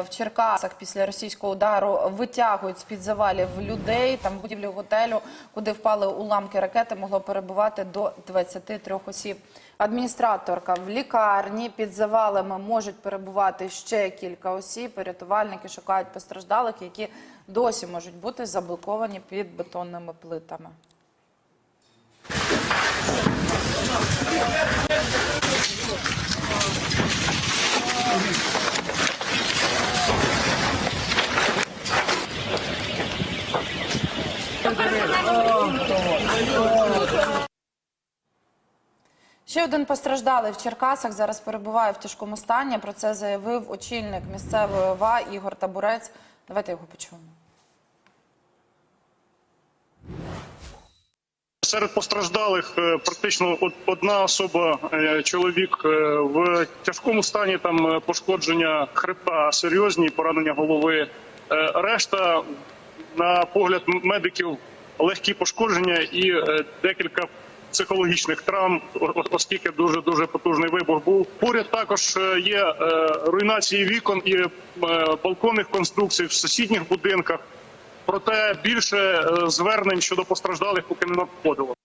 в Черкасах після російського удару витягують з під завалів людей. Там в будівлі готелю, куди впали уламки ракети, могло перебувати до 23 осіб. Адміністраторка в лікарні під завалами можуть перебувати ще кілька осіб. Рятувальники шукають постраждалих, які досі можуть бути заблоковані під бетонними плитами. Ще один постраждалий в Черкасах зараз перебуває в тяжкому стані. Про це заявив очільник місцевої ОВА Ігор Табурець. Давайте його почуємо. Серед постраждалих е, практично одна особа, е, чоловік е, в тяжкому стані, там пошкодження хребта серйозні, поранення голови. Решта, на погляд медиків, легкі пошкодження і е, декілька психологічних травм, оскільки дуже дуже потужний вибух був. Поряд також е, є е, руйнації вікон і балконних конструкцій в сусідніх будинках. Проте більше звернень щодо постраждалих поки не надходило.